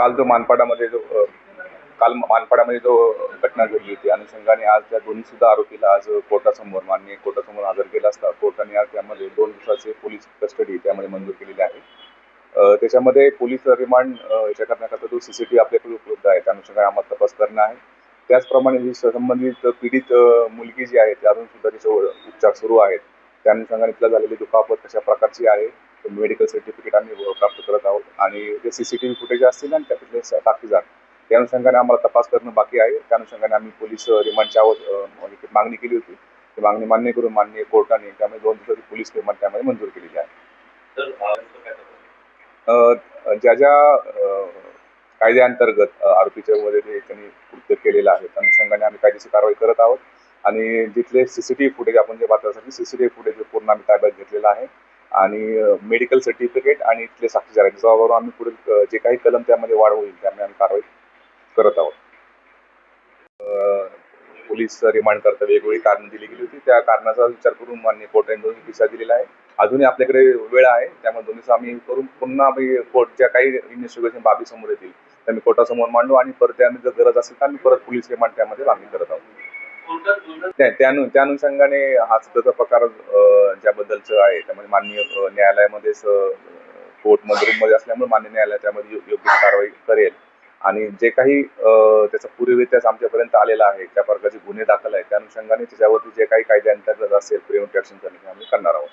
काल जो मानपाडामध्ये जो काल मानपाडामध्ये जो घटना घडली होती अनुषंगाने आज त्या दोन्ही सुद्धा आरोपीला आज कोर्टासमोर मान्य कोर्टासमोर हजर केला असता. कोर्टाने आज त्यामध्ये दोन दिवसाचे पोलीस कस्टडी त्यामध्ये मंजूर केलेली आहे. त्याच्यामध्ये पोलीस रिमांड याच्या करण्याकरता जो सी सी टी आपल्याकडे उपलब्ध आहे त्या अनुषंगाने आम्हाला तपास करणं आहे. त्याचप्रमाणे ही संबंधित पीडित मुलगी जी आहे ती अजून सुद्धा तिच्यावर उपचार सुरू आहेत. त्या अनुषंगाने तिला झालेली दुखापत कशा प्रकारची आहे मेडिकल सर्टिफिकेट आम्ही प्राप्त करत आहोत. आणि जे व्ही फुटेज असतील आणि त्यातले स- जात त्या अनुषंगाने आम्हाला तपास करणं बाकी आहे. त्या अनुषंगाने आम्ही पोलीस रिमांडची म्हणजे मागणी केली होती. ती मागणी मान्य करून मान्य कोर्टाने त्यामुळे दोन दिवसाची पोलीस रिमांड त्यामध्ये मंजूर केलेली आहे. ज्या ज्या कायद्याअंतर्गत आरोपीच्या मध्ये ते त्यांनी कृत्य केलेलं आहे त्या अनुषंगाने आम्ही कायदेशीर कारवाई करत आहोत. आणि जिथले सीसीटीव्ही फुटेज आपण जे पाहण्यासाठी सीसीटीव्ही फुटेज पूर्ण आम्ही ताब्यात घेतलेलं आहे. आणि मेडिकल सर्टिफिकेट आणि इथले साक्षीदार. आहेत आम्ही पुढील जे काही कलम त्यामध्ये वाढ होईल त्यामुळे आम्ही कारवाई करत आहोत. पोलीस रिमांड करता वेगवेगळी कारणं दिली गेली होती. त्या कारणाचा विचार करून मान्य कोर्टाने दोन्ही दिशा दिलेला आहे अजूनही आपल्याकडे वेळ आहे. त्यामुळे दोन्ही आम्ही करून पुन्हा आम्ही कोर्ट ज्या काही इन्व्हेस्टिगेशन बाबी समोर येतील त्या मी कोर्टासमोर मांडू आणि परत त्यामध्ये जर गरज असेल तर आम्ही परत पोलीस रिमांड त्यामध्ये मागणी करत आहोत. नाही त्या त्या अनुषंगाने हा सध्याचा प्रकार अ, ज्याबद्दलचं आहे त्यामुळे माननीय न्यायालयामध्येच कोर्टमध्ये असल्यामुळे मान्य न्यायालय त्यामध्ये योग्य कारवाई करेल. आणि जे काही त्याचा पूर्वी त्याच आमच्यापर्यंत आलेला आहे त्या प्रकारचे गुन्हे दाखल आहेत त्या अनुषंगाने त्याच्यावरती जे काही कायद्याअंतर्गत असेल प्रेम ऍक्शन करणे आम्ही करणार आहोत.